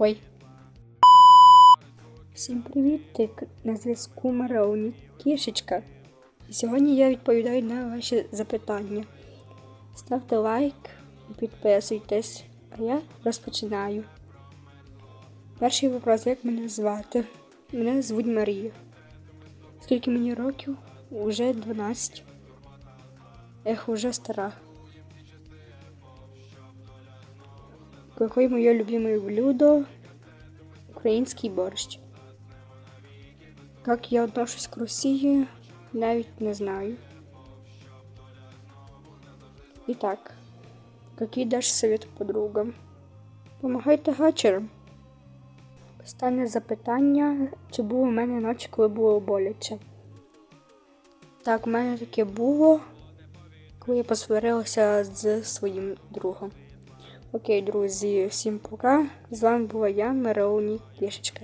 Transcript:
Ой. Всім привіт! На зв'язку Мароуні Кішечка. І сьогодні я відповідаю на ваші запитання. Ставте лайк і підписуйтесь, а я розпочинаю. Перший вопрос, як мене звати? Мене звуть Марія. Скільки мені років? Уже 12. Ех, уже стара. Какое моє любимое блюдо? Український борщ. Как я отношусь к Росії, навіть не знаю. Итак, какие дашь советы подругам? Помагайте гачерам. Останнє запитання, чи було у мене ночі, коли було боляче? Так, у мене таке було, коли я посварилася з своїм другом. Окей, друзі, всім пока. З вами була я, Мароуні Кішечка.